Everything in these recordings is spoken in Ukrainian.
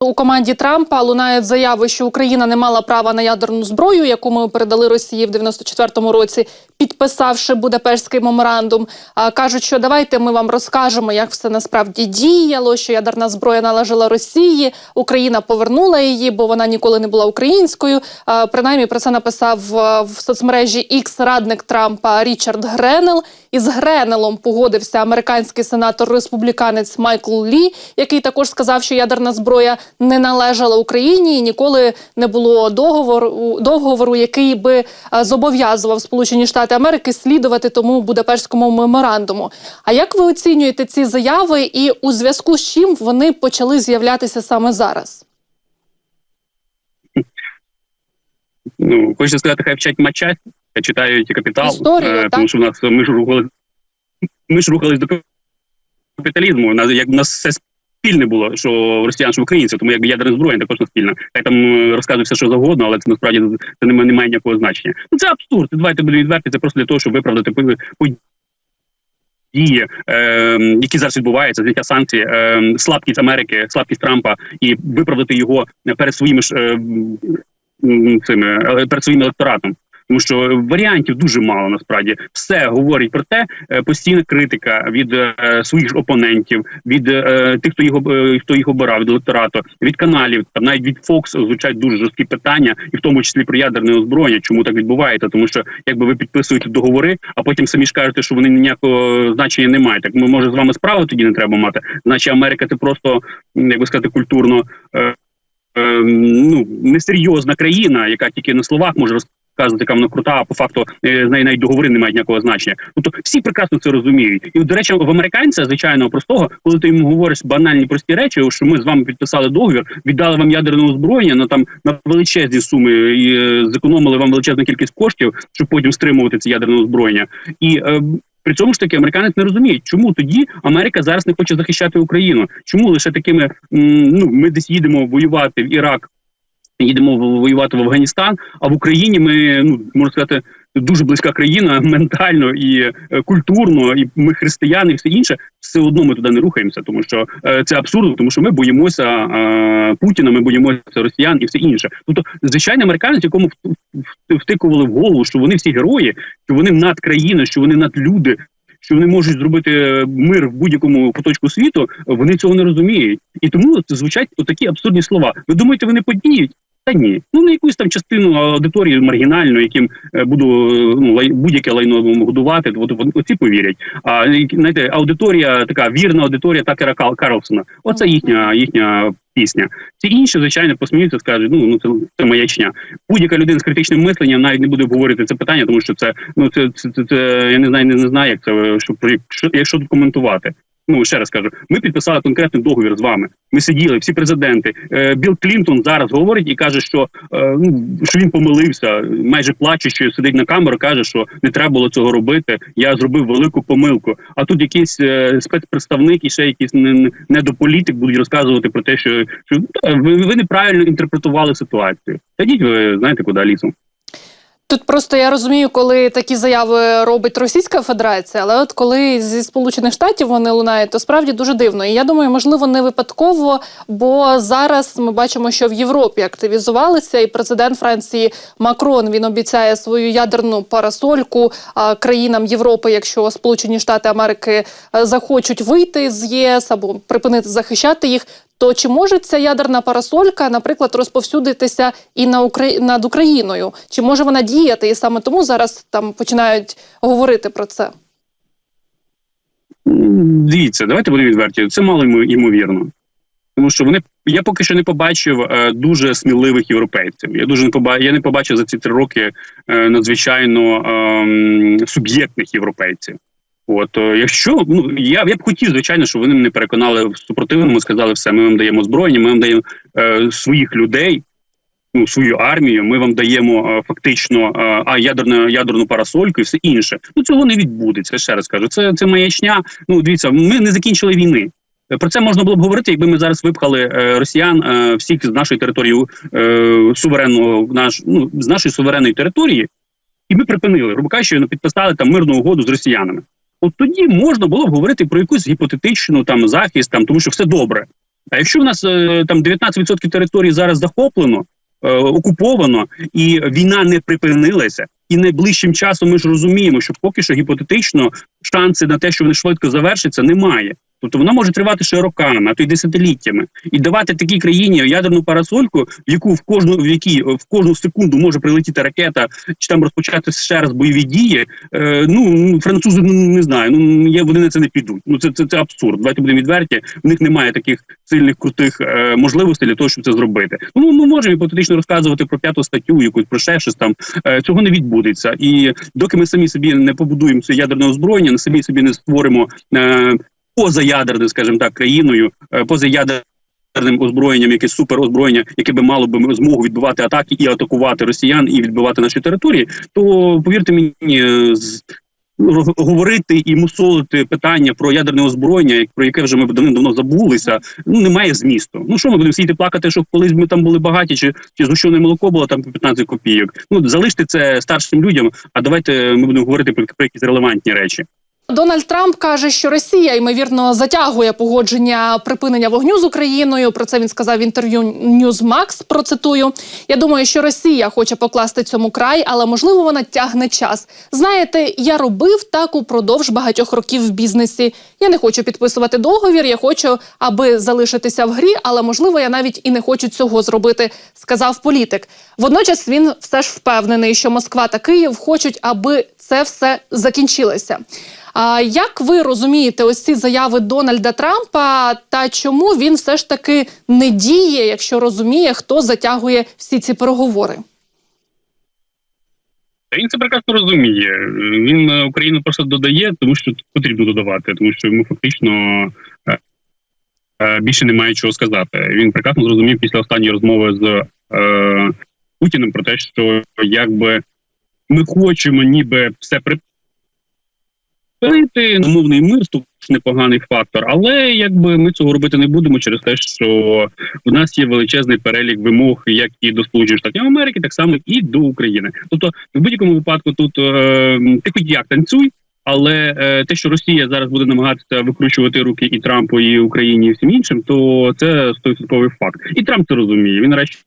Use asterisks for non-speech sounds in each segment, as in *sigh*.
У команді Трампа лунають заяви, що Україна не мала права на ядерну зброю, яку ми передали Росії в 94-му році, підписавши Будапештський меморандум. Кажуть, що давайте ми вам розкажемо, як все насправді діяло, що ядерна зброя належала Росії. Україна повернула її, бо вона ніколи не була українською. Принаймні про це написав в соцмережі X радник Трампа Річард Гренел. Із Гренелом погодився американський сенатор республіканець Майкл Лі, який також сказав, що ядерна зброя не належала Україні і ніколи не було договору, договору який би е, зобов'язував Сполучені Штати Америки слідувати тому Будапештському меморандуму. А як ви оцінюєте ці заяви, і у зв'язку з чим вони почали з'являтися саме зараз? Ну, хочеться сказати, хай вчать хай читають капітал. Історію, е, тому що у нас ми ж рухали, ми ж рухались до капіталізму. Як у нас все спільне було, що росіян, що українці, тому як ядерна зброя також не спільна. Хай там е, розказує все, що завгодно, але це насправді це не, має- не має ніякого значення. Ну це абсурд. Давайте будемо відверті. Це просто для того, щоб виправдати по- події, е, які зараз відбуваються, зняття санкцій, е, слабкість Америки, слабкість Трампа, і виправдати його перед своїми ж е, цими е, перед своїм електоратом. Тому що варіантів дуже мало насправді все говорить про те, е, постійна критика від е, своїх опонентів, від е, тих, хто їх хто їх обирав, від електорату, від каналів, там навіть від Fox звучать дуже жорсткі питання, і в тому числі про ядерне озброєння. Чому так відбувається? Тому що якби ви підписуєте договори, а потім самі ж кажете, що вони ніякого значення не мають. Так ми може з вами справи тоді не треба мати. Значить, Америка це просто як би сказати культурно. Ну несерйозна країна, яка тільки на словах може розказувати, яка вона крута, а по факту е, з нею навіть договори не мають ніякого значення. Тобто всі прекрасно це розуміють. І до речі, в американця звичайно простого, коли ти йому говориш банальні прості речі, що ми з вами підписали договір, віддали вам ядерне озброєння на там на величезні суми і е, зекономили вам величезну кількість коштів, щоб потім стримувати це ядерне озброєння. І е, при цьому ж таки американець не розуміє, чому тоді Америка зараз не хоче захищати Україну. Чому лише такими ну ми десь їдемо воювати в Ірак, їдемо воювати в Афганістан, а в Україні ми ну можна сказати. Дуже близька країна *laughs* ментально і е, культурно, і ми християни, і все інше, все одно ми туди не рухаємося, тому що е, це абсурдно, тому що ми боїмося е, Путіна, ми боїмося росіян і все інше. Тобто, звичайно, американець, якому втикували в голову, що вони всі герої, що вони над країною, що вони над люди, що вони можуть зробити мир в будь-якому куточку світу, вони цього не розуміють. І тому звучать такі абсурдні слова. Ви думаєте, вони подіють? Та ні, ну на якусь там частину аудиторії маргінальну, яким е, буду ну лай, будь-яке лайно годувати, от, от, оці повірять. А знаєте, аудиторія така вірна аудиторія Такера Карлсона. Оце їхня їхня пісня. Ці інші, звичайно, посміються, скажуть, ну ну це, це маячня. Будь-яка людина з критичним мисленням навіть не буде обговорити це питання, тому що це ну це, це, це, це я не знаю, не, не знаю, як це що, якщо тут коментувати. Ну ще раз кажу, ми підписали конкретний договір з вами. Ми сиділи, всі президенти. Е, Білл Клінтон зараз говорить і каже, що е, ну що він помилився, майже плачучи, сидить на камеру, каже, що не треба було цього робити. Я зробив велику помилку. А тут якийсь е, спецпредставник і ще якийсь не- не- недополітик будуть розказувати про те, що, що ви, ви неправильно інтерпретували ситуацію. Та ви знаєте, куди лісом. Тут просто я розумію, коли такі заяви робить Російська Федерація, але от коли зі Сполучених Штатів вони лунають, то справді дуже дивно. І я думаю, можливо, не випадково, бо зараз ми бачимо, що в Європі активізувалися, і президент Франції Макрон він обіцяє свою ядерну парасольку країнам Європи, якщо Сполучені Штати Америки е, захочуть вийти з ЄС або припинити захищати їх. То чи може ця ядерна парасолька, наприклад, розповсюдитися і на Украї... над Україною? Чи може вона діяти? І саме тому зараз там починають говорити про це? Дивіться, давайте будемо відверті. Це мало ймовірно. Тому що вони я поки що не побачив е, дуже сміливих європейців. Я дуже не поба, я не побачив за ці три роки е, надзвичайно ем, суб'єктних європейців. От е, якщо ну я, я б хотів, звичайно, щоб вони мене переконали в супротивному, сказали все, ми вам даємо зброєння, ми вам даємо е, своїх людей, ну свою армію. Ми вам даємо е, фактично е, а ядерну ядерну парасольку і все інше. Ну цього не відбудеться. Ще раз кажу, це це маячня. Ну дивіться, ми не закінчили війни. Е, Про це можна було б говорити, якби ми зараз випхали е, росіян всіх з нашої території суверенного наш ну з нашої суверенної території, і ми припинили, грубо кажучи, підписали там мирну угоду з росіянами. От тоді можна було б говорити про якусь гіпотетичну там захист, там тому що все добре. А якщо в нас е, там 19% території зараз захоплено, е, окуповано, і війна не припинилася, і найближчим часом ми ж розуміємо, що поки що гіпотетично шанси на те, що вони швидко завершаться, немає. Тобто вона може тривати ще роками, а то й десятиліттями, і давати такій країні ядерну парасольку, яку в кожну в якій в кожну секунду може прилетіти ракета, чи там розпочати ще раз бойові дії. Е, ну французи ну, не знаю. Ну є вони на це не підуть. Ну це це, це абсурд. Давайте будемо відверті. В них немає таких сильних крутих е, можливостей для того, щоб це зробити. Ну ми можемо гіпотетично розказувати про п'яту статтю, якусь про ще щось там. Е, цього не відбудеться. І доки ми самі собі не побудуємо це ядерне озброєння, самі собі не створимо. Е, позаядерною, скажімо так, країною, е, позаядерним озброєнням, якесь суперозброєння, яке би мало би змогу відбивати атаки і атакувати росіян, і відбивати наші території, то повірте мені, е, говорити і мусолити питання про ядерне озброєння, про яке вже ми давно забулися, ну немає змісту. Ну що ми будемо сидіти плакати, що колись ми там були багаті, чи, чи згущене молоко було там по 15 копійок. Ну залиште це старшим людям, а давайте ми будемо говорити про, про якісь релевантні речі. Дональд Трамп каже, що Росія ймовірно затягує погодження припинення вогню з Україною. Про це він сказав в інтерв'ю Newsmax, Процитую. Я думаю, що Росія хоче покласти цьому край, але можливо вона тягне час. Знаєте, я робив так упродовж багатьох років в бізнесі. Я не хочу підписувати договір. Я хочу, аби залишитися в грі, але можливо я навіть і не хочу цього зробити, сказав політик. Водночас він все ж впевнений, що Москва та Київ хочуть, аби це все закінчилося. А як ви розумієте ось ці заяви Дональда Трампа та чому він все ж таки не діє, якщо розуміє, хто затягує всі ці переговори? Та Він це прекрасно розуміє. Він е, Україну просто додає, тому що потрібно додавати, тому що йому фактично е, е, більше немає чого сказати. Він прекрасно зрозумів після останньої розмови з е, Путіним про те, що якби ми хочемо ніби все припинити, умовний мир тут непоганий фактор, але якби ми цього робити не будемо через те, що у нас є величезний перелік вимог, як і до Сполучених Штатів Америки, так само і до України. Тобто, в будь-якому випадку тут е, ти хоч як танцюй. Але е, те, що Росія зараз буде намагатися викручувати руки і Трампу, і Україні, і всім іншим, то це стовідсотковий факт. І Трамп це розуміє. Він нарешті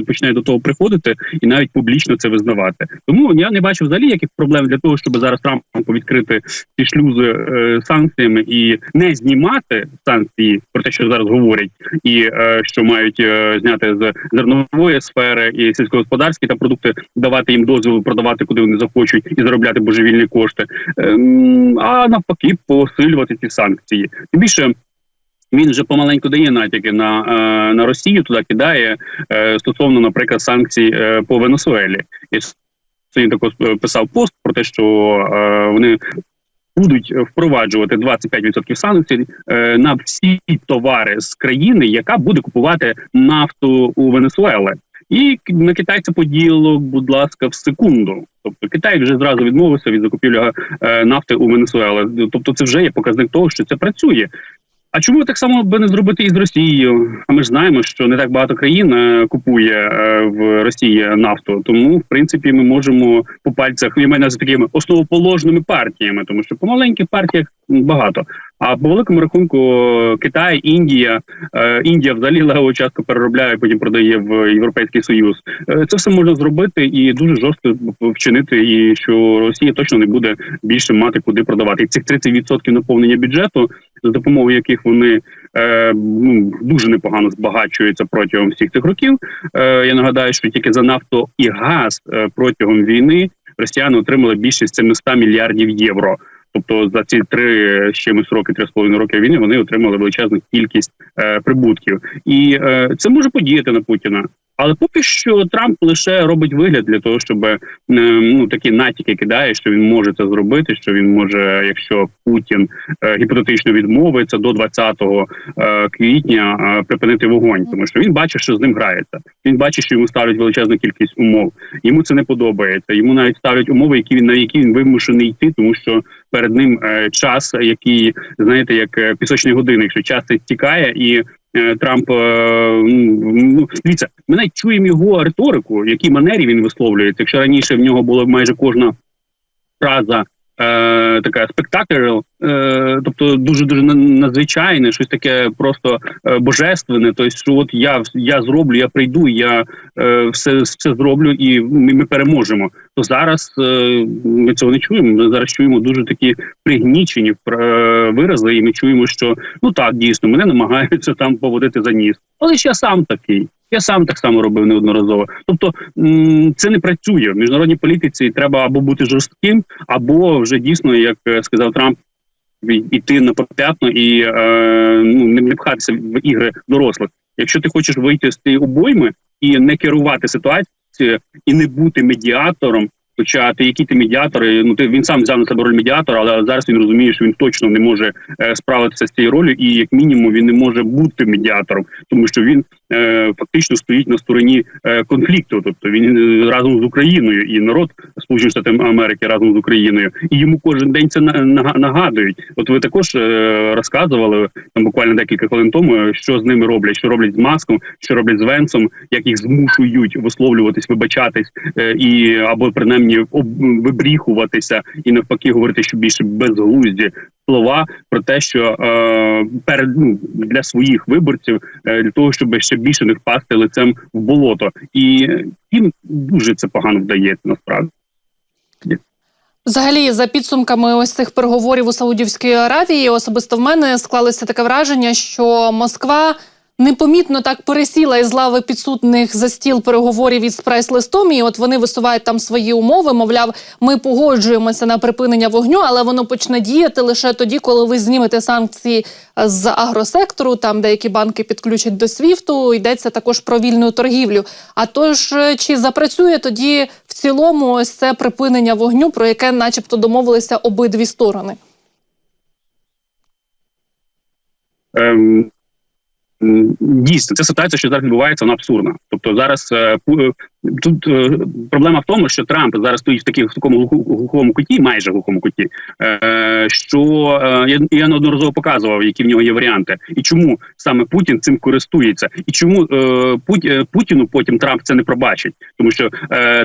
починає до того приходити і навіть публічно це визнавати. Тому я не бачу взагалі яких проблем для того, щоб зараз Трампу відкрити ці шлюзи е, санкціями і не знімати санкції про те, що зараз говорять, і е, що мають е, зняти з зернової сфери і сільськогосподарські та продукти, давати їм дозвіл продавати куди вони захочуть і заробляти божевільні кошти. Ем, а навпаки, посилювати ці санкції. Тим більше. Він вже помаленьку дає натяки на е, на Росію, туди кидає е, стосовно, наприклад, санкцій е, по Венесуелі. І сьогодні також писав пост про те, що вони будуть впроваджувати 25% санкцій на всі товари з країни, яка буде купувати нафту у Венесуели. І на китайця поділо, будь ласка, в секунду. Тобто Китай вже зразу відмовився від закупівлі нафти у Венесуели. Тобто, це вже є показник того, що це працює. А чому так само би не зробити і з Росією? А ми ж знаємо, що не так багато країн е, купує е, в Росії нафту. Тому, в принципі, ми можемо по пальцях я маю на такими основоположними партіями, тому що по маленьких партіях багато. А по великому рахунку Китай, Індія, е, Індія взагалі легко часто переробляє, потім продає в Європейський Союз. Е, це все можна зробити і дуже жорстко вчинити, і що Росія точно не буде більше мати куди продавати. І цих 30% наповнення бюджету, за допомогою яких вони е, ну, дуже непогано збагачуються протягом всіх цих років. Я нагадаю, що тільки за нафту і газ протягом війни росіяни отримали більше 700 мільярдів євро. Тобто за ці три з чимось роки, три з половиною роки війни вони отримали величезну кількість е, прибутків, і е, це може подіяти на Путіна. Але поки що Трамп лише робить вигляд для того, щоб е, ну такі натяки кидає, що він може це зробити. Що він може, якщо Путін е, гіпотетично відмовиться до 20 е, квітня припинити вогонь, тому що він бачить, що з ним грається. Він бачить, що йому ставлять величезну кількість умов. Йому це не подобається. Йому навіть ставлять умови, які він на які він вимушений йти, тому що перед ним час, який знаєте, як пісочний годинник, що час цей стікає і. Е, Трамп е, ну дивіться, ми навіть чуємо його риторику, які манері він висловлюється. Якщо раніше в нього була майже кожна фраза е, така спектакль, е, тобто дуже дуже надзвичайне, щось таке просто е, божественне. Тобто, що от я я зроблю, я прийду, я е, все, все зроблю, і ми, ми переможемо. То зараз е, ми цього не чуємо. Ми зараз чуємо дуже такі пригнічені е, вирази, і ми чуємо, що ну так дійсно мене намагаються там поводити за ніс, але ж я сам такий. Я сам так само робив неодноразово. Тобто це не працює в міжнародній політиці. Треба або бути жорстким, або вже дійсно, як е, сказав Трамп, йти на попятно і е, ну не пхатися в ігри дорослих. Якщо ти хочеш вийти з цієї обойми і не керувати ситуацією, і не бути медіатором. Хоча ти який ти медіатор, і, ну ти він сам взяв на себе роль медіатора, але зараз він розуміє, що він точно не може е, справитися з цією ролью, і як мінімум він не може бути медіатором, тому що він е, фактично стоїть на стороні е, конфлікту. Тобто він е, разом з Україною і народ Сполучених Штатів Америки разом з Україною, і йому кожен день це на- нагадують. От ви також е, розказували там буквально декілька хвилин тому, що з ними роблять, що роблять з маском, що роблять з Венсом, як їх змушують висловлюватись, вибачатись е, і або принаймні вибріхуватися і навпаки говорити, що більше безглузді слова про те, що е, перед ну, для своїх виборців е, для того, щоб ще більше не впасти лицем в болото, і їм дуже це погано вдається насправді. Взагалі, за підсумками ось цих переговорів у Саудівській Аравії, особисто в мене склалося таке враження, що Москва непомітно так пересіла із лави підсудних за стіл переговорів із прайс-листом. І от вони висувають там свої умови. Мовляв, ми погоджуємося на припинення вогню, але воно почне діяти лише тоді, коли ви знімете санкції з агросектору. Там деякі банки підключать до СВІФТу. Йдеться також про вільну торгівлю. А тож, е, чи запрацює тоді в цілому ось це припинення вогню, про яке, начебто, домовилися обидві сторони? Ем, Дійсно, ця ситуація, що зараз відбувається, вона абсурдна. Тобто зараз е, е, тут е, проблема в тому, що Трамп зараз стоїть в таких в такому глухому куті, майже глухому куті, що я, неодноразово показував, які в нього є варіанти, і чому саме Путін цим користується, і чому Путіну потім Трамп це не пробачить, тому що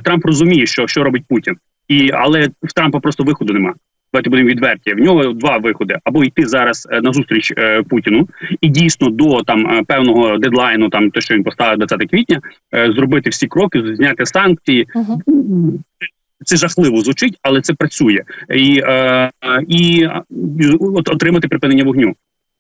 Трамп розуміє, що, що робить Путін, і але в Трампа просто виходу нема. Давайте будемо відверті. В нього два виходи: або йти зараз е, на зустріч е, Путіну, і дійсно до там е, певного дедлайну, там те, що він поставив 20 квітня, зробити всі кроки, зняти санкції. Угу. Це жахливо звучить, але це працює, і, е, і от отримати припинення вогню.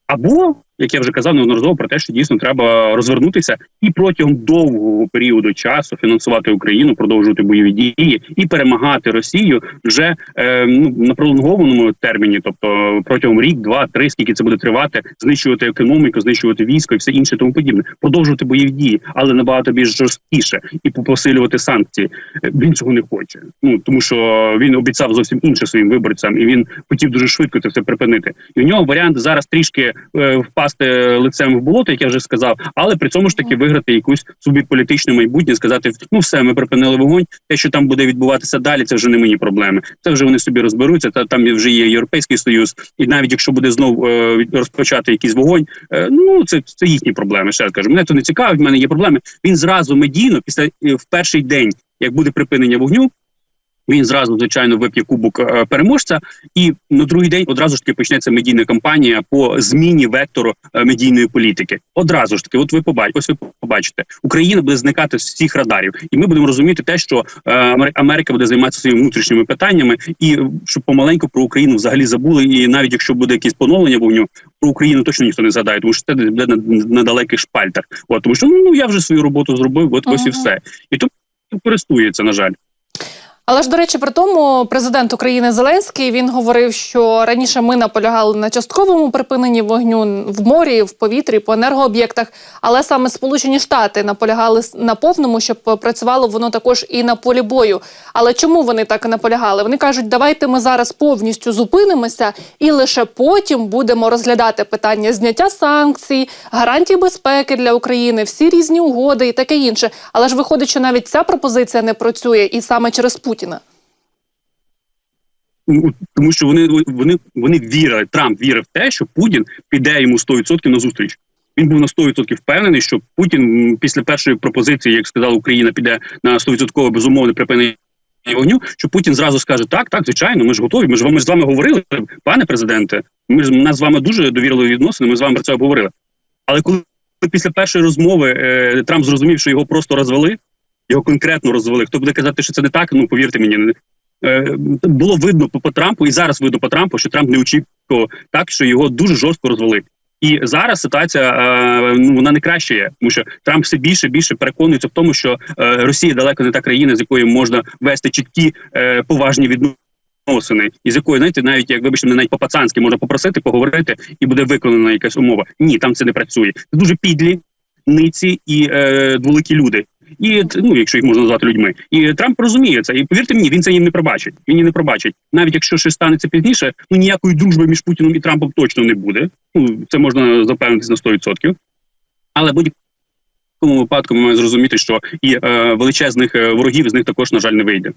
Або, як я вже казав, неодноразово про те, що дійсно треба розвернутися і протягом довгого періоду часу фінансувати Україну, продовжувати бойові дії і перемагати Росію вже е, ну, на пролонгованому терміні, тобто протягом рік, два, три, скільки це буде тривати, знищувати економіку, знищувати військо і все інше тому подібне, продовжувати бойові дії, але набагато більш жорсткіше і посилювати санкції. Е, Він цього не хоче. Ну тому що він обіцяв зовсім інше своїм виборцям, і він хотів дуже швидко це все припинити. І в нього варіант зараз трішки е, впасти лицем в болото, як я вже сказав, але при цьому ж таки виграти якусь собі політичне майбутнє, сказати: ну все, ми припинили вогонь. Те, що там буде відбуватися далі, це вже не мої проблеми. Це вже вони собі розберуться. Та там вже є європейський союз, і навіть якщо буде знов е, розпочати якийсь вогонь, е, ну це, це їхні проблеми. Ще раз кажу, мене то не цікавить. в мене є проблеми. Він зразу медійно, після е, в перший день, як буде припинення вогню. Він зразу звичайно вип'є кубок е, переможця, і на другий день одразу ж таки почнеться медійна кампанія по зміні вектору е, медійної політики. Одразу ж таки, от ви побачите, ось ви побачите, Україна буде зникати з всіх радарів, і ми будемо розуміти те, що е, Америка буде займатися своїми внутрішніми питаннями, і щоб помаленьку про Україну взагалі забули. І навіть якщо буде якесь поновлення вогню, про Україну точно ніхто не згадає, тому що це буде на, на далеких шпальтах. От тому що ну я вже свою роботу зробив, от ось і все. І то користується, на жаль. Але ж до речі, при тому президент України Зеленський він говорив, що раніше ми наполягали на частковому припиненні вогню в морі, в повітрі, по енергооб'єктах. Але саме Сполучені Штати наполягали на повному, щоб працювало воно також і на полі бою. Але чому вони так наполягали? Вони кажуть, давайте ми зараз повністю зупинимося, і лише потім будемо розглядати питання зняття санкцій, гарантій безпеки для України, всі різні угоди і таке інше. Але ж виходить, що навіть ця пропозиція не працює, і саме через Путіна. Ну, тому що вони вони вони вірили. Трамп вірив в те, що Путін піде йому 100% на зустріч. Він був на 100% впевнений, що Путін після першої пропозиції, як сказала Україна, піде на 100% безумовне припинення вогню, що Путін зразу скаже: так, так, звичайно, ми ж готові. Ми ж ми з вами говорили, пане президенте. Ми ж нас з вами дуже довірливі відносини. Ми з вами про це обговорили. Але коли після першої розмови е, Трамп зрозумів, що його просто розвели, його конкретно розвели. Хто буде казати, що це не так? Ну повірте мені, е, було видно по, Трампу, і зараз видно по Трампу, що Трамп не очікував так, що його дуже жорстко розвели. І зараз ситуація е, ну вона не краще є, тому що Трамп все більше більше переконується в тому, що е, Росія далеко не та країна, з якою можна вести чіткі поважні відносини, і з якою знаєте, навіть як вибачте, навіть по пацанськи можна попросити, поговорити, і буде виконана якась умова. Ні, там це не працює. Це дуже підлі, ниці і е, дволикі люди. І ну, якщо їх можна назвати людьми, і Трамп розуміє це. І повірте мені, він це їм не пробачить. Він їм не пробачить. Навіть якщо щось станеться пізніше, ну ніякої дружби між Путіном і Трампом точно не буде. Ну це можна запевнитись на 100%. Але в будь-якому випадку ми маємо зрозуміти, що і е, величезних е, ворогів з них також на жаль не вийде.